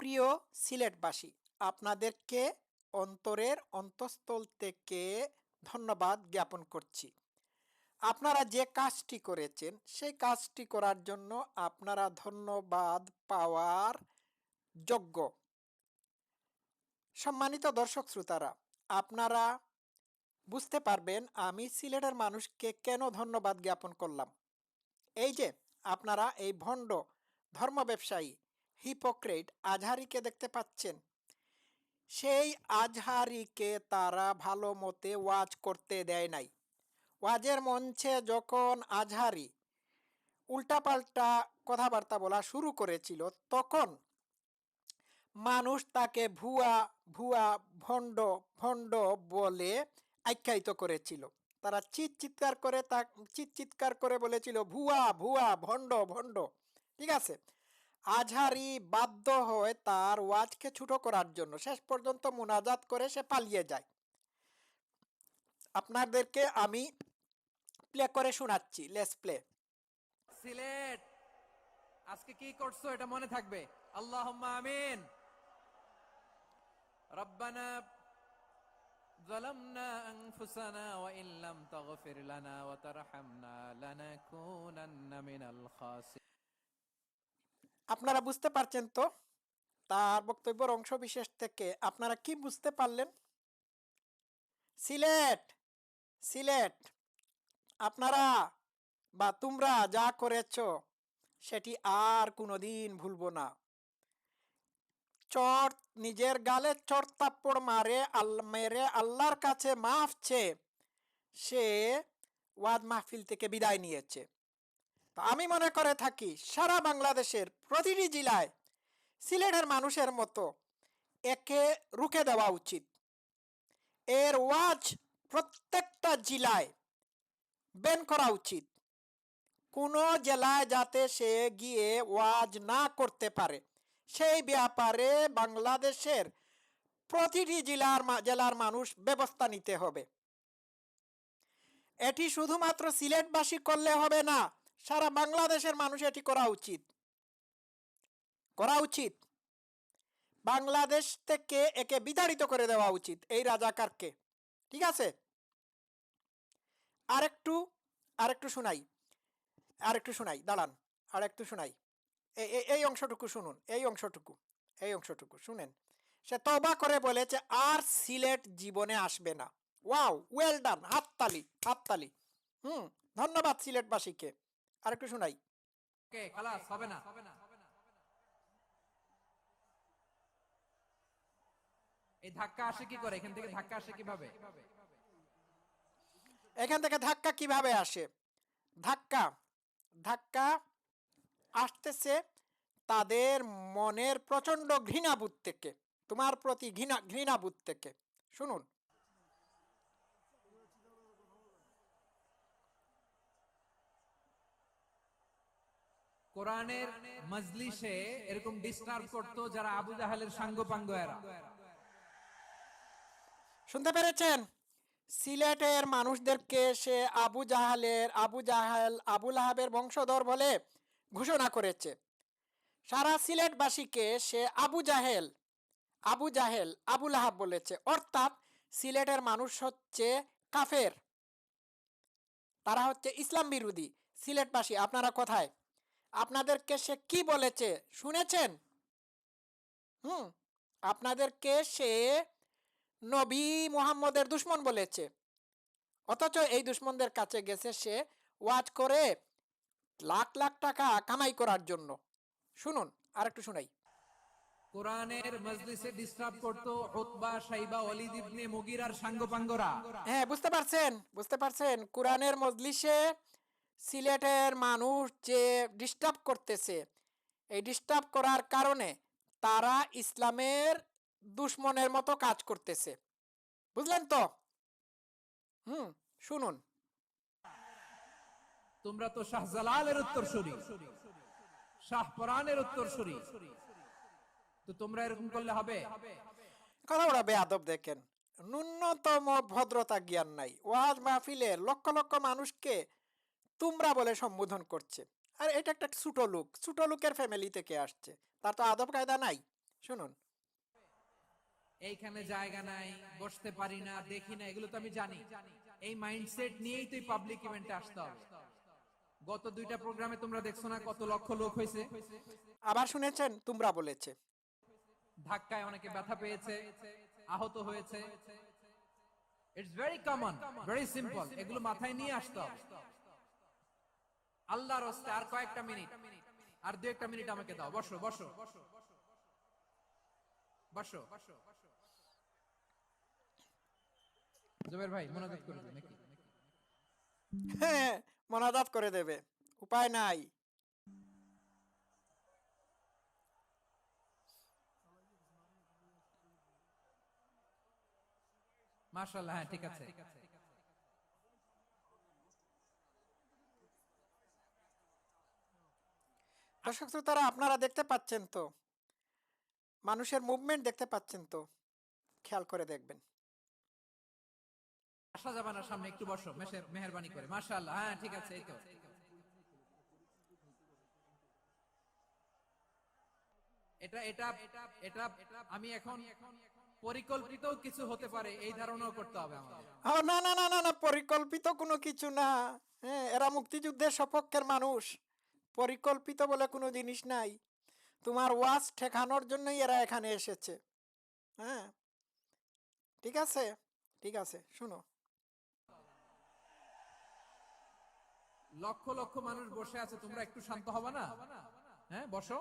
প্রিয় সিলেটবাসী, আপনাদেরকে অন্তরের অন্তঃস্থল থেকে ধন্যবাদ জ্ঞাপন করছি। আপনারা যে কাজটি করেছেন, সেই কাজটি করার জন্য আপনারা ধন্যবাদ পাওয়ার যোগ্য। সম্মানিত দর্শক শ্রোতারা, আপনারা বুঝতে পারবেন আমি সিলেটের মানুষকে কেন ধন্যবাদ জ্ঞাপন করলাম। এই যে, আপনারা এই ভণ্ড ধর্ম ব্যবসায়ী হিপোক্রেট আজহারিকে দেখতে পাচ্ছেন। সেই আজহারিকে তারা ভালো মতে ওয়াজ করতে দেয় নাই। ওয়াজের মঞ্চে যখন আজহারি উল্টাপাল্টা কথাবার্তা বলা শুরু করেছিল, তখন মানুষ তাকে ভুয়া ভুয়া, ভণ্ড ভণ্ড বলে আখ্যায়িত করেছিল। তারা চিৎ চিৎকার করে তা, চিৎ চিৎকার করে বলেছিল, ভুয়া ভুয়া, ভণ্ড ভণ্ড। ঠিক আছে? আজহারি বাধ্য হয় তার ওয়াজকে ছোট করার জন্য শেষ পর্যন্ত মোনাজাত করে সে পালিয়ে যায় আপনাদেরকে আমি প্লে করে শোনাচ্ছি লেস প্লে সিলেট আজকে কি করছো এটা মনে থাকবে আল্লাহ আমিন রব্বানা ظلمنا أنفسنا وإن لم تغفر لنا وترحمنا لنكونن من الخاسرين আপনারা বুঝতে পারছেন তো? তার বক্তব্যের অংশ বিশেষ থেকে আপনারা কি বুঝতে পারলেন? সিলেট সিলেট। আপনারা বা তোমরা যা করেছ, সেটি আর কোনোদিন ভুলবো না। চর, নিজের গালে চর তাপ্পড় মারে, আল, মেরে আল্লাহর কাছে মাফ চেয়ে সে ওয়াদ মাহফিল থেকে বিদায় নিয়েছে। আমি মনে করে থাকি সারা বাংলাদেশের প্রতিটি জেলায় সিলেটের মানুষের মতো একে রুখে দেওয়া উচিত। এর ওয়াজ প্রত্যেকটা জেলায় ব্যান করা উচিত। কোনো জেলায় যাতে সে গিয়ে ওয়াজ না করতে পারে, সেই ব্যাপারে বাংলাদেশের প্রতিটি জেলার জেলার মানুষ ব্যবস্থা নিতে হবে। এটি শুধুমাত্র সিলেটবাসী করলে হবে না সারা বাংলাদেশের মানুষ এটি করা উচিত। করা উচিত। বাংলাদেশ থেকে একে বিতাড়িত করে দেওয়া উচিত, এই রাজাকারকে। ঠিক আছে? আরেকটু আরেকটু শোনাই। আরেকটু শোনাই, দাঁড়ান। আরেকটু শোনাই। এই অংশটুকু শুনুন, এই অংশটুকু এই অংশটুকু, শুনেন। সে তবা করে বলেছে, আর সিলেট জীবনে আসবে না। ওয়াও ওয়েল ডান হাততালি হাততালি। হুম, ধন্যবাদ সিলেটবাসীকে। আরেকটু শোনাই। হবে না। এই ধাক্কা আসে কি করে? এখান থেকে ধাক্কা আসে কীভাবে? এখান থেকে ধাক্কা কীভাবে আসে? ধাক্কা ধাক্কা আসতেছে তাদের মনের প্রচণ্ড ঘৃণাবোধ থেকে তোমার প্রতি ঘৃণা ঘৃণাবোধ থেকে। শুনুন। কোরআনের মজলিসে এরকম ডিস্টার্ব করতো যারা আবু জাহালের সাঙ্গ এরা শুনতে পেরেছেন? সিলেটের মানুষদেরকে সে আবু জাহালের, আবু জাহাল আবুল আহাবের বংশধর বলে ঘোষণা করেছে। সারা সিলেটবাসীকে সে আবু জাহেল আবু জাহেল আবুল আহাব বলেছে। অর্থাৎ সিলেটের মানুষ হচ্ছে কাফের। তারা হচ্ছে ইসলাম বিরোধী। সিলেটবাসী, আপনারা কোথায়? আপনাদেরকে সে কি বলেছে? শুনেছেন? হুম আপনাদেরকে সে নবী মুহাম্মদের দুশ্মন বলেছে। অথচ এই দুশ্মনদের কাছে গেছে সে ওয়াজ করে লাখ লাখ টাকা কামাই করার জন্য। শুনুন আরেকটু শুনাই। কোরআনের মজলিসে ডিস্টার্ব করতো উতবা সাইবা ওয়ালিদ ইবনে মুগিরার সাঙ্গপাঙ্গরা। হ্যাঁ বুঝতে পারছেন বুঝতে পারছেন। কোরআনের মজলিসে সিলেটের মানুষ যে ডিস্টার্ব করতেছে এই ডিস্টার্ব করার কারণে তারা ইসলামের দুশ্মনের মতো কাজ করতেছে। বুঝলেন তো? হুম শুনুন। তোমরা তো শাহজালালের উত্তরসূরি শাহপরানের উত্তরসূরি তো তোমরা এরকম করলে হবে? কথা ওরা বেয়াদব দেখেন। ন্যূনতম ভদ্রতা জ্ঞান নাই। ওয়াজ মাহফিলে লক্ষ লক্ষ মানুষকে তোমরা বলে সম্বোধন করছে। আর এটা একটা ছোট লোক ছোট লোকের ফ্যামিলি থেকে আসছে। তার তো আদব কায়দা নাই। শুনুন। এইখানে জায়গা নাই বসতে পারি না দেখি না এগুলো তো আমি জানি। এই মাইন্ডসেট নিয়েই তুই পাবলিক ইভেন্টে আসতে হবে। গত দুইটা প্রোগ্রামে তোমরা দেখছ না কত লক্ষ লোক হয়েছে? আবার শুনেছেন? তোমরা বলেছে। ধাক্কায় অনেকে ব্যথা পেয়েছে আহত হয়েছে। It's very common very simple এগুলো মাথায় নিয়ে আসতে হবে। আল্লাহর হস্তে আর কয়েকটা মিনিট। আর দু একটা মিনিট আমাকে দাও। বসো বসো। বসো। জুবের ভাই মনোযোগ করে দিন নাকি? হ্যাঁ মনাজাত করে দেবে। উপায় নাই। মাশাআল্লাহ হ্যাঁ ঠিক আছে। দর্শক শ্রোতারা আপনারা দেখতে পাচ্ছেন তো? মানুষের মুভমেন্ট দেখতে পাচ্ছেন তো? খেয়াল করে দেখবেন। আসা যাবে না সামনে একটু বসো মেহরবানি করে। মাশাআল্লাহ হ্যাঁ ঠিক আছে এই তো। এটা এটা এটা আমি এখন পরিকল্পিত কিছু হতে পারে এই ধারণাও করতে হবে আমাদের। না না না না না পরিকল্পিত কোনো কিছু না। হ্যাঁ এরা মুক্তিযুদ্ধের সপক্ষের মানুষ। পরিকল্পিত বলে কোনো জিনিস নাই। তোমার ওয়াজ ঠেকানোর জন্যই এরা এখানে এসেছে। হ্যাঁ? ঠিক আছে? ঠিক আছে শুনো। লক্ষ লক্ষ মানুষ বসে আছে তোমরা একটু শান্ত হবে না? হ্যাঁ বসো।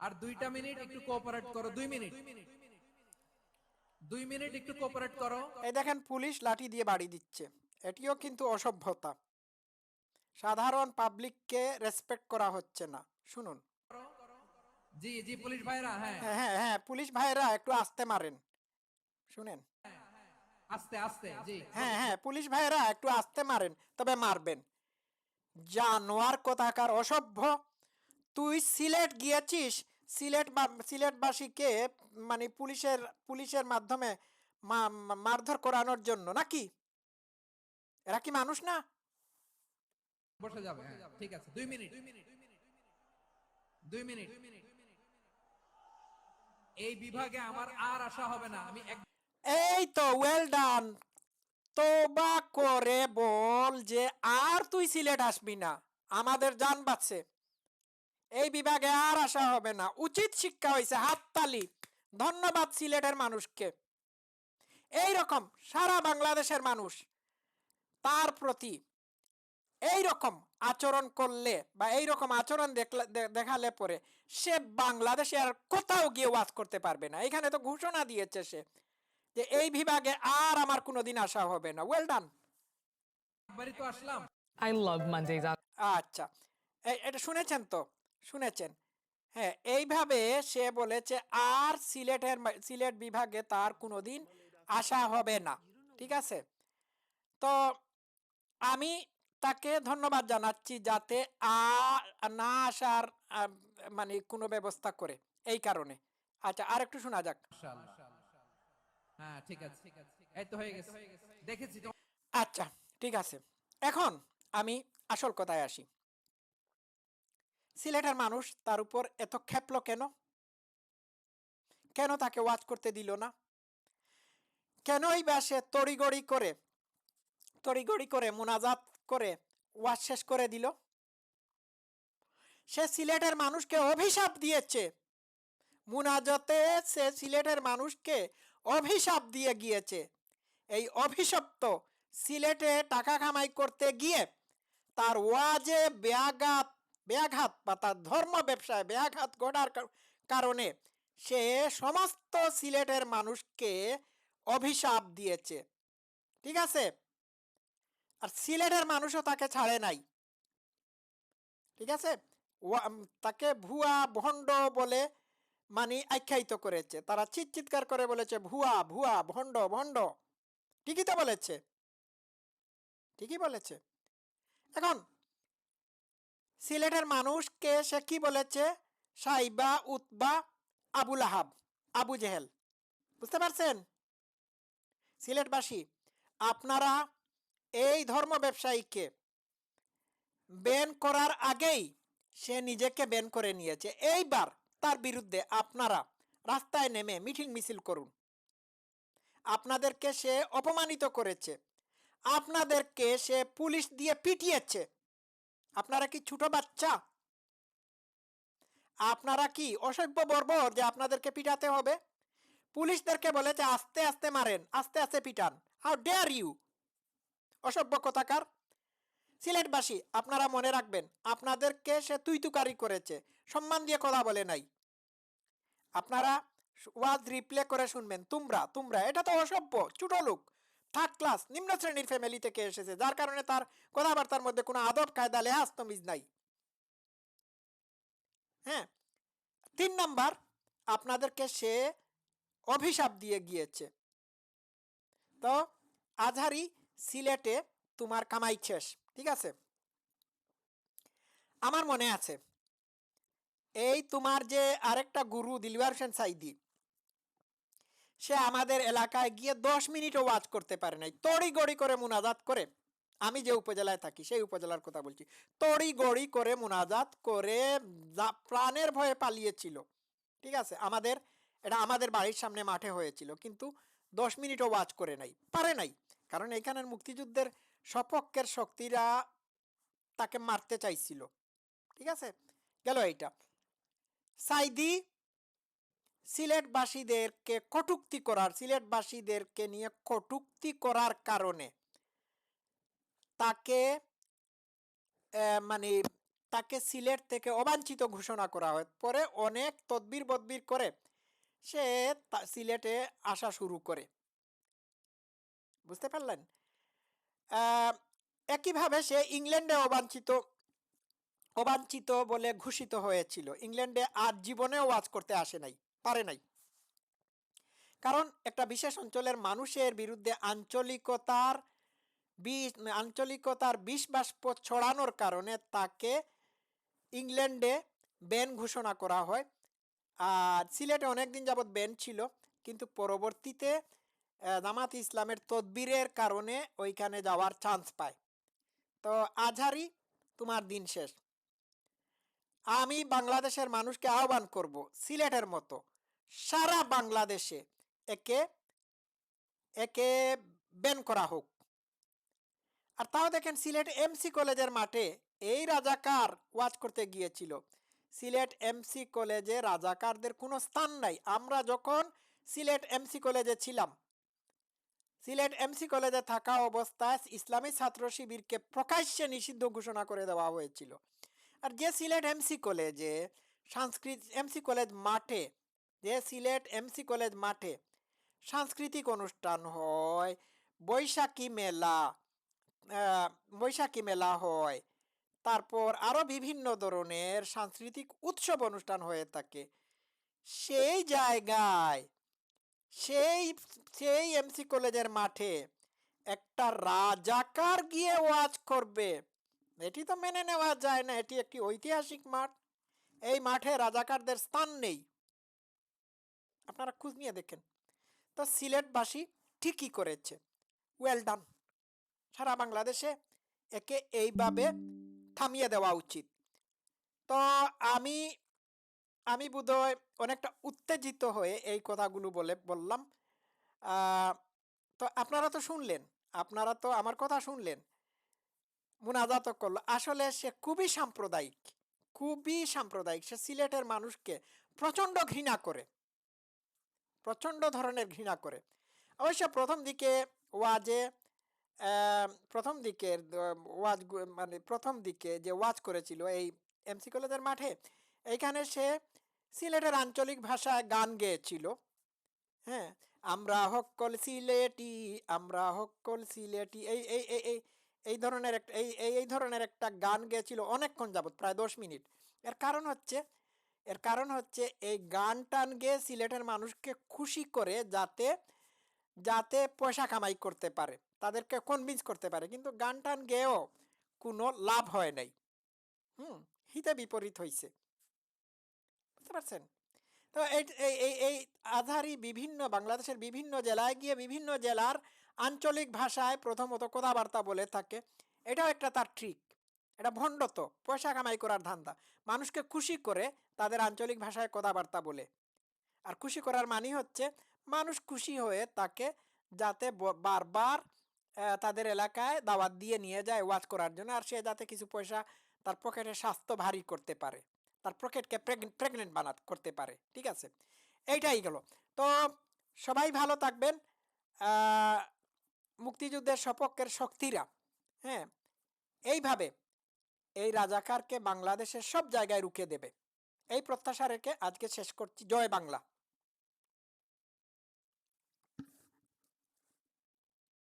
আর দুইটা মিনিট একটু কোঅপারেট করো দুই মিনিট। দুই মিনিট একটু কোঅপারেট করো। এই দেখেন পুলিশ লাঠি দিয়ে বাড়ি দিচ্ছে। এটিও কিন্তু অসভ্যতা। সাধারণ পাবলিককে রেসপেক্ট করা হচ্ছে না। শুনুন। জি জি পুলিশ ভাইরা হ্যাঁ। হ্যাঁ হ্যাঁ হ্যাঁ পুলিশ ভাইয়েরা একটু আস্তে মারেন। শুনেন। আস্তে আস্তে জি। হ্যাঁ হ্যাঁ পুলিশ ভাইয়েরা একটু আস্তে মারেন তবে মারবেন। জানোয়ার কোথাকার অসভ্য। তুই সিলেট গিয়েছিস সিলেট বা- সিলেটবাসীকে মানে পুলিশের পুলিশের মাধ্যমে মারধর করানোর জন্য নাকি? এরা কি মানুষ না? বসে যাবে হ্যাঁ ঠিক আছে, দুই মিনিট। দুই মিনিট। এই বিভাগে আমার আর আশা হবে না, আমি এই তো ওয়েল ডান তোবা করে বল যে আর তুই সিলেট আসবি না, আমাদের জান বাঁচছে। এই বিভাগে আর আসা হবে না, উচিত শিক্ষা হয়েছে হাততালি। ধন্যবাদ সিলেটের মানুষকে। এই রকম সারা বাংলাদেশের মানুষ তার প্রতি এই রকম আচরণ করলে বা এই রকম আচরণ দেখলে দেখালে পরে সে বাংলাদেশে আর কোথাও গিয়ে ওয়াজ করতে পারবে না। এখানে তো ঘোষণা দিয়েছে সে যে এই বিভাগে আর আমার কোনোদিন আসা হবে না। ওয়েল ডান তো আসলাম। আচ্ছা। এটা শুনেছেন তো? শুনেছেন? হ্যাঁ এইভাবে সে বলেছে আর সিলেটের সিলেট বিভাগে তার কোনোদিন আসা হবে না। ঠিক আছে? তো আমি তাকে ধন্যবাদ জানাচ্ছি যাতে আর না আসার মানে কোনো ব্যবস্থা করে এই কারণে। আচ্ছা আর একটু শোনা যাক। হ্যাঁ ঠিক আছে। এই তো হয়ে গেছে। দেখেছি আচ্ছা ঠিক আছে। এখন আমি আসল কথায় আসি। সিলেটের মানুষ তার উপর এত খেপলো কেন? কেন তাকে ওয়াচ করতে দিল না? কেনই বা সে তড়িগড়ি করে তড়িগড়ি করে মোনাজাত করে ওয়াজ শেষ করে দিল। সে সিলেটের মানুষকে অভিশাপ দিয়েছে। মুনাজাতে সে সিলেটের মানুষকে অভিশাপ দিয়ে গিয়েছে। এই অভিশপ্ত সিলেটে টাকা কামাই করতে গিয়ে তার ওয়াজে ব্যাঘাত ব্যাঘাত বা তার ধর্ম ব্যবসায় ব্যাঘাত ঘটার কারণে সে সমস্ত সিলেটের মানুষকে অভিশাপ দিয়েছে। ঠিক আছে? আর সিলেটের মানুষও তাকে ছাড়ে নাই। ঠিক আছে? তাকে ভুয়া ভণ্ড বলে মানে আখ্যায়িত করেছে। তারা চিৎ চিৎকার করে বলেছে, ভুয়া ভুয়া, ভণ্ড ভণ্ড। ঠিকই তো বলেছে। ঠিকই বলেছে। এখন, সিলেটের মানুষকে সে কি বলেছে? সাইবা, উতবা আবুল আহাব আবু জেহেল। বুঝতে পারছেন? সিলেটবাসী, আপনারা এই ধর্ম ব্যবসায়ীকে ব্যান করার আগেই সে নিজেকে ব্যান করে নিয়েছে। এইবার তার বিরুদ্ধে আপনারা রাস্তায় নেমে মিটিং মিছিল করুন। আপনাদেরকে সে অপমানিত করেছে। আপনাদেরকে সে পুলিশ দিয়ে পিটিয়েছে। আপনারা কি ছোট বাচ্চা? আপনারা কি অসভ্য বর্বর যে আপনাদেরকে পিটাতে হবে? পুলিশদেরকে বলেছে, আস্তে আস্তে মারেন, আস্তে আস্তে পিটান। হাউ ডেয়ার ইউ অসভ্য কথাকার। সিলেটবাসী, আপনারা মনে রাখবেন, আপনাদেরকে সে তুইতুকারি করেছে, সম্মান দিয়ে কথা বলে নাই। আপনারা ওয়াজ রিপ্লে করে শুনবেন, তোমরা তোমরা, এটা তো অসভ্য, ছোট লোক। থার্ড ক্লাস নিম্ন শ্রেণির ফ্যামিলি থেকে এসেছে, যার কারণে তার কথাবার্তার মধ্যে কোনো আদব, কায়দা, লেহাজ, তমিজ নাই। হ্যাঁ তিন নাম্বার, আপনাদেরকে সে অভিশাপ দিয়ে গিয়েছে। তো, আজহারি সিলেটে তোমার কামাই শেষ, ঠিক আছে? আমার মনে আছে, এই তোমার যে আরেকটা গুরু দিলওয়ার হোসেন সাইদি, সে আমাদের এলাকায় গিয়ে দশ মিনিটও ওয়াচ করতে পারে নাই। তড়ি গড়ি করে মুনাজাত করে, আমি যে উপজেলায় থাকি সেই উপজেলার কথা বলছি তড়ি গড়ি করে মুনাজাত করে প্রাণের ভয়ে পালিয়েছিল, ঠিক আছে? আমাদের, এটা আমাদের বাড়ির সামনে মাঠে হয়েছিল, কিন্তু দশ মিনিটও ওয়াচ করে নাই, পারে নাই। কারণ এখানের মুক্তিযুদ্ধের সপক্ষের শক্তিরা তাকে মারতে চাইছিল। ঠিক আছে? গেল এইটা। সাইদি সিলেটবাসীদেরকে কটুক্তি করার, সিলেটবাসীদেরকে নিয়ে কটুক্তি করার কারণে তাকে মানে তাকে সিলেট থেকে অবাঞ্ছিত ঘোষণা করা হয়। পরে অনেক তদবির বদবির করে সে সিলেটে আসা শুরু করে। বুঝতে পারলেন? একইভাবে সে ইংল্যান্ডে অবাঞ্ছিত অবাঞ্ছিত বলে ঘোষিত হয়েছিল। ইংল্যান্ডে আর জীবনেও ওয়াজ করতে আসে নাই, পারে নাই। কারণ একটা বিশেষ অঞ্চলের মানুষের বিরুদ্ধে আঞ্চলিকতার বিষ আঞ্চলিকতার বিষ বাষ্প ছড়ানোর কারণে তাকে ইংল্যান্ডে ব্যান ঘোষণা করা হয়। আর সিলেটে অনেকদিন যাবৎ ব্যান ছিল, কিন্তু পরবর্তীতে জামাত ইসলামের তদবিরের কারণে ওইখানে যাওয়ার চান্স পায়। তো আজহারি, তোমার দিন শেষ। আমি বাংলাদেশের মানুষকে আহ্বান করব সিলেটের মতো সারা বাংলাদেশে একে একে ব্যান করা হোক। আর তাও দেখেন সিলেট এমসি কলেজের মাঠে এই রাজাকার ওয়াচ করতে গিয়েছিল। সিলেট এমসি কলেজে রাজাকারদের কোনো স্থান নাই। আমরা যখন সিলেট এমসি কলেজে ছিলাম সিলেট এমসি কলেজে থাকা অবস্থায় ইসলামী ছাত্র শিবিরকে প্রকাশ্যে নিষিদ্ধ ঘোষণা করে দেওয়া হয়েছিল। আর যে সিলেট এমসি কলেজে সংস্কৃত এমসি কলেজ মাঠে, যে সিলেট এমসি কলেজ মাঠে সাংস্কৃতিক অনুষ্ঠান হয়, বৈশাখী মেলা বৈশাখী মেলা হয়, তারপর আরও বিভিন্ন ধরনের সাংস্কৃতিক উৎসব অনুষ্ঠান হয়ে থাকে। সেই জায়গায় সেই সেই এমসি কলেজের মাঠে একটা রাজাকার গিয়ে ওয়াজ করবে। এটি তো মেনে নেওয়া যায় না, এটি একটি ঐতিহাসিক মাঠ। এই মাঠে রাজাকারদের স্থান নেই। আপনারা খোঁজ নিয়ে দেখেন। তো সিলেটবাসী ঠিকই করেছে। ওয়েল ডান সারা বাংলাদেশে একে এইভাবে থামিয়ে দেওয়া উচিত। তো আমি আমি বোধহয় অনেকটা উত্তেজিত হয়ে এই কথাগুলো বলে বললাম। তো আপনারা তো শুনলেন, আপনারা তো আমার কথা শুনলেন। মুনাজাত করল। আসলে সে খুবই সাম্প্রদায়িক খুবই সাম্প্রদায়িক। সে সিলেটের মানুষকে প্রচণ্ড ঘৃণা করে। প্রচণ্ড ধরনের ঘৃণা করে। অবশ্য প্রথম দিকে ওয়াজে প্রথম দিকের ওয়াজ মানে প্রথম দিকে যে ওয়াজ করেছিল এই এমসি কলেজের মাঠে এইখানে সে সিলেটের আঞ্চলিক ভাষায় গান গেয়েছিল। হ্যাঁ আমরা হক্কল সিলেটি, আমরা হক্কল সিলেটি এই এই এই এই ধরনের একটা, এই এই ধরনের একটা গান গেয়েছিল অনেকক্ষণ যাবত প্রায় দশ মিনিট। এর কারণ হচ্ছে, এর কারণ হচ্ছে এই গান টান গেয়ে সিলেটের মানুষকে খুশি করে যাতে যাতে পয়সা কামাই করতে পারে, তাদেরকে কনভিন্স করতে পারে। কিন্তু গান টান গেয়েও কোনো লাভ হয় নাই। হুম, হিতে বিপরীত হয়েছে বুঝতে পারছেন? তো এই এই বিভিন্ন, বাংলাদেশের বিভিন্ন জেলায় গিয়ে বিভিন্ন জেলার আঞ্চলিক ভাষায় প্রথমত কথাবার্তা বলে থাকে। এটাও একটা তার ট্রিক এটা ভণ্ড তো পয়সা কামাই করার ধান্দা। মানুষকে খুশি করে তাদের আঞ্চলিক ভাষায় কথাবার্তা বলে। আর খুশি করার মানে হচ্ছে, মানুষ খুশি হয়ে তাকে যাতে বারবার তাদের এলাকায় দাওয়াত দিয়ে নিয়ে যায় ওয়াচ করার জন্য। আর সে যাতে কিছু পয়সা তার পকেটে স্বাস্থ্য ভারী করতে পারে। তার পকেটকে প্রেগনেন্ট বানাত, করতে পারে, ঠিক আছে? এইটাই গেল। তো সবাই ভালো থাকবেন। মুক্তিযুদ্ধের সপক্ষের শক্তিরা হ্যাঁ? এইভাবে এই রাজাকারকে বাংলাদেশের সব জায়গায় রুখে দেবে। এই প্রত্যাশা রেখে আজকে শেষ করছি। জয় বাংলা।